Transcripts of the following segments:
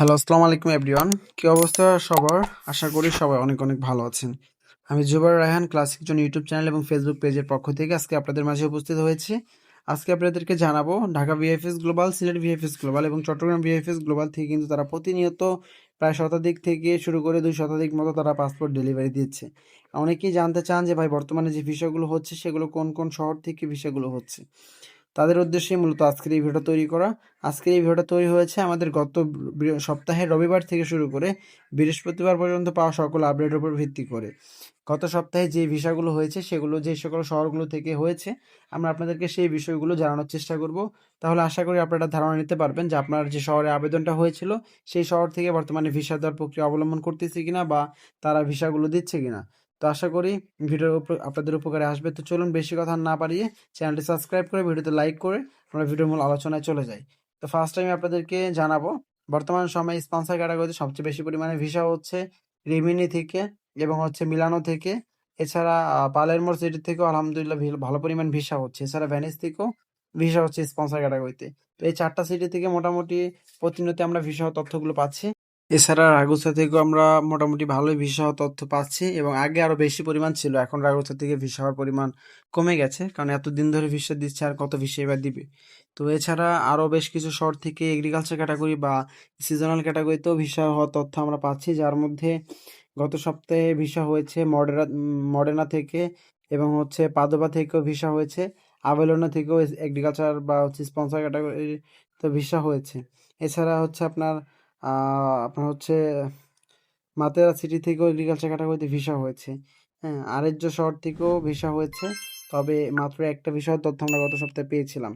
Hello, আসসালামু আলাইকুম everyone. কি অবস্থা সবার? আশা করি সবাই অনেক অনেক ভালো আছেন। আমি Jubair Raihan, classic John YouTube channel এবং ফেসবুক পেজের পক্ষ থেকে আজকে আপনাদের মাঝে উপস্থিত হয়েছি। আজকে আপনাদেরকে জানাব, Dhaka VFS Global, Sylhet VFS Global এবং চট্টগ্রাম ভিএফএস গ্লোবাল থেকে কিন্তু তারা প্রতিনিয়ত প্রায় শতাধিক থেকে শুরু করে দুই শতাধিক মতো তারা পাসপোর্ট ডেলিভারি দিচ্ছে। অনেকেই জানতে চান যে, ভাই, বর্তমানে যে ভিসাগুলো হচ্ছে, সেগুলো কোন কোন শহর থেকে ভিসাগুলো হচ্ছে? তাদের উদ্দেশ্যে মূলত আজকের এই ভিডিওটা তৈরি করা। আজকের এই ভিডিওটা তৈরি হয়েছে আমাদের গত সপ্তাহের রবিবার থেকে শুরু করে বৃহস্পতিবার পর্যন্ত পাওয়া সকল আপডেটের উপর ভিত্তি করে। গত সপ্তাহে যে ভিসাগুলো হয়েছে সেগুলো, যে সকল শহরগুলো থেকে হয়েছে, আমরা আপনাদেরকে সেই বিষয়গুলো জানানোর চেষ্টা করব। তাহলে আশা করি আপনারা ধারণা নিতে পারবেন যে আপনার যে শহরে আবেদনটা হয়েছিল, সেই শহর থেকে বর্তমানে ভিসা দেওয়ার প্রক্রিয়া অবলম্বন করতেছে কিনা বা তারা ভিসাগুলো দিচ্ছে কিনা। তো আশা করি ভিডিওর উপর আপনাদের উপকারে আসবে। তো চলুন বেশি কথা না পারিয়ে চ্যানেলটি সাবস্ক্রাইব করে ভিডিওতে লাইক করে আমরা ভিডিওর মূল আলোচনায় চলে যাই। তো ফার্স্ট টাইম আপনাদেরকে জানাব, বর্তমান সময়ে স্পন্সর ক্যাটাগরিতে সবচেয়ে বেশি পরিমাণে ভিসা হচ্ছে রিমিনি থেকে এবং হচ্ছে মিলানো থেকে। এছাড়া পালেরমোর সিটি থেকেও আলহামদুলিল্লাহ ভালো পরিমাণ ভিসা হচ্ছে। এছাড়া ভ্যানিস থেকেও ভিসা হচ্ছে স্পন্সর ক্যাটাগরিতে তো। এই চারটা সিটি থেকে মোটামুটি প্রতিনিয়ত আমরা ভিসা তথ্যগুলো পাচ্ছি। এছাড়া রাগুসা থেকেও আমরা মোটামুটি ভালোই ভিসা হওয়ার তথ্য পাচ্ছি এবং আগে আরও বেশি পরিমাণ ছিল, এখন রাগুসা থেকে ভিসা হওয়ার পরিমাণ কমে গেছে, কারণ এতদিন ধরে ভিসা দিচ্ছে আর কত ভিসা এবার দিবে। তো এছাড়া আরও বেশ কিছু শহর থেকে এগ্রিকালচার ক্যাটাগরি বা সিজনাল ক্যাটাগরিতেও ভিসা হওয়ার তথ্য আমরা পাচ্ছি, যার মধ্যে গত সপ্তাহে ভিসা হয়েছে মডেরা, মডেনা থেকে এবং হচ্ছে পাদোবা থেকেও ভিসা হয়েছে, আবেলোনা থেকেও এগ্রিকালচার বা হচ্ছে স্পন্সর ক্যাটাগরি তো ভিসা হয়েছে। এছাড়া হচ্ছে আপনার আপনার হচ্ছে মাতেরা সিটি থেকেও এগ্রিকালচার ক্যাটাগরিতে ভিসা হয়েছে। হ্যাঁ আরেকজ শহর থেকেও ভিসা হয়েছে। তবে মাত্র একটা ভিসার তথ্য আমরা গত সপ্তাহে পেয়েছিলাম।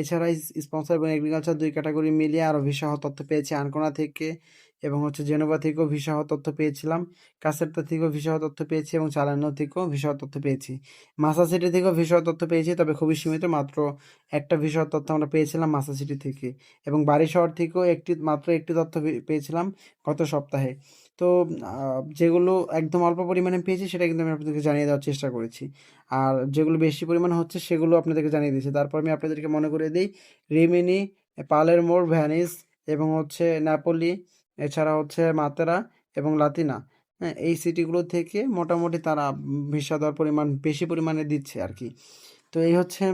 এছাড়া স্পন্সর এবং এগ্রিকালচার দুই ক্যাটাগরি মিলিয়ে আরও ভিসা হওয়ার তথ্য পেয়েছি আনকোনা থেকে এবং হচ্ছে জেনোভা থেকেও ভিসা হওয়ার তথ্য পেয়েছিলাম, কাসেরটা থেকেও ভিসা তথ্য পেয়েছি এবং চালানো থেকেও ভিসা তথ্য পেয়েছি। মাসা সিটি থেকেও ভিসা তথ্য পেয়েছি, তবে খুবই সীমিত, মাত্র একটা ভিসা তথ্য আমরা পেয়েছিলাম মাসা সিটি থেকে এবং বাড়ি শহর থেকেও একটি, মাত্র একটি তথ্য পেয়েছিলাম গত সপ্তাহে। তো যেগুলো একদম অল্প পরিমাণে পেয়েছি সেটা কিন্তু আমি আপনাদেরকে জানিয়ে দেওয়ার চেষ্টা করেছি। আর যেগুলো বেশি পরিমাণ হচ্ছে সেগুলো আপনাদেরকে জানিয়ে দিয়েছি। তারপর আমি আপনাদেরকে মনে করে দিই। রিমিনি পালেরমোর ভ্যানিস এবং হচ্ছে নাপোলি এছাড়া হচ্ছে মাতেরা এবং লাতিনা। হ্যাঁ এই সিটিগুলো থেকে মোটামুটি তারা ভিসা দেওয়ার পরিমাণ, বেশি পরিমাণে দিচ্ছে আর কি তো এই হচ্ছে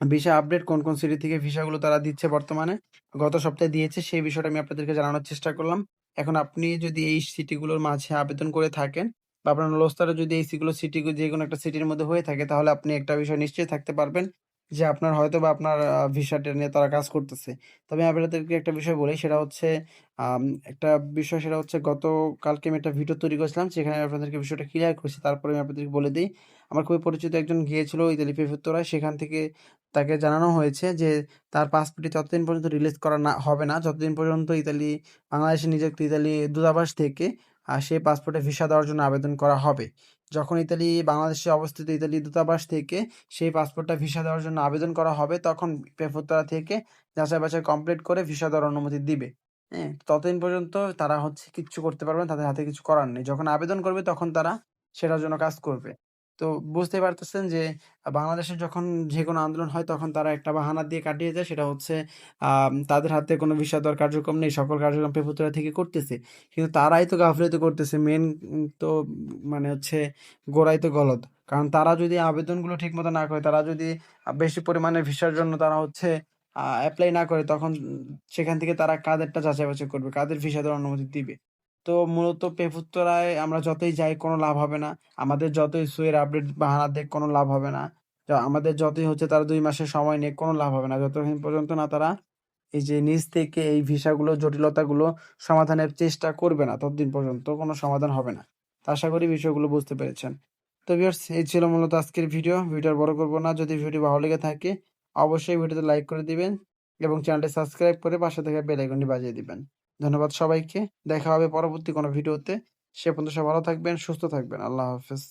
ভিসা আপডেট, কোন কোন সিটি থেকে ভিসাগুলো তারা দিচ্ছে বর্তমানে। গত সপ্তাহে দিয়েছে, সেই বিষয়টা আমি আপনাদেরকে জানানোর চেষ্টা করলাম। এখন আপনি যদি এই সিটিগুলোর মাঝে আবেদন করে থাকেন বা আপনার লোস্তারে যদি এই সিগুলো সিটি, যে কোনো একটা সিটির মধ্যে হয়ে থাকে, তাহলে আপনি একটা বিষয় নিশ্চয়ই থাকতে পারবেন। যে আপনার হয়তো বা আপনার ভিসাটা নিয়ে তারা কাজ করতেছে। তবে আমি আপনাদেরকে একটা বিষয় বলি, সেটা হচ্ছে একটা বিষয় সেটা হচ্ছে গতকালকে আমি একটা ভিডিও তৈরি করেছিলাম, সেখানে আপনাদেরকে বিষয়টা ক্লিয়ার করেছি। তারপরে আমি আপনাদেরকে বলে দিই, আমার খুবই পরিচিত একজন গিয়েছিল ইতালি প্রেফেক্টোরায় সেখান থেকে তাকে জানানো হয়েছে যে তার পাসপোর্টটি ততদিন পর্যন্ত রিলিজ করা না, হবে না, যতদিন পর্যন্ত ইতালি, বাংলাদেশে নিযুক্ত ইতালি দূতাবাস থেকে সেই পাসপোর্টে ভিসা দেওয়ার জন্য আবেদন করা হবে। যখন ইতালি, বাংলাদেশে অবস্থিত ইতালি দূতাবাস থেকে সেই পাসপোর্টটা ভিসা দেওয়ার জন্য আবেদন করা হবে, তখন পেফোত্তরা থেকে যাচাই বাছাই কমপ্লিট করে ভিসা দেওয়ার অনুমতি দিবে। হ্যাঁ ততদিন পর্যন্ত তারা হচ্ছে কিচ্ছু করতে পারবে না, তাদের হাতে কিছু করার নেই। যখন আবেদন করবে, তখন তারা সেটার জন্য কাজ করবে। তো বুঝতে পারতেছেন যে বাংলাদেশে যখন যে কোনো আন্দোলন হয় তখন তারা একটা বাহানা দিয়ে কাটিয়ে যায়। সেটা হচ্ছে তাদের হাতে কোনো দেওয়ার কার্যক্রম নেই, সকল কার্যক্রম পেপুতরা থেকে করতেছে। কিন্তু তারাই তো গাফিলতি করতেছে মেন তো মানে হচ্ছে গোড়াই তো গলদ। কারণ তারা যদি আবেদনগুলো ঠিক মতো না করে, তারা যদি বেশি পরিমাণে ভিসার জন্য তারা হচ্ছে অ্যাপ্লাই না করে, তখন সেখান থেকে তারা কাদেরটা যাচাই বাছাই করবে, কাদের ভিসা দেওয়ার অনুমতি দিবে? তো মূলত পেপুত্তরায় আমরা যতই যাই, কোনো লাভ হবে না। আমাদের যতই সুয়ের আপডেট বাহানা দেখ, কোনো লাভ হবে না। আমাদের যতই হচ্ছে তারা দুই মাসের সময় নিয়ে, কোনো লাভ হবে না। যতক্ষণ পর্যন্ত না তারা এই যে নিজ থেকে এই ভিসাগুলো, জটিলতাগুলো সমাধানের চেষ্টা করবে না, ততদিন পর্যন্ত কোনো সমাধান হবে না। তো আশা করি বিষয়গুলো বুঝতে পেরেছেন। তো ভিউয়ার্স এই ছিল মূলত আজকের ভিডিও ভিডিও আর বড় করব না। যদি ভিডিও ভালো লেগে থাকে, অবশ্যই ভিডিওতে লাইক করে দিবেন এবং চ্যানেলটি সাবস্ক্রাইব করে পাশে থেকে বেল আইকনটি বাজিয়ে দিবেন। ধন্যবাদ সবাইকে। দেখা হবে পরবর্তী কোনো ভিডিওতে। সে পর্যন্ত সব ভালো থাকবেন, সুস্থ থাকবেন। আল্লাহ হাফেজ।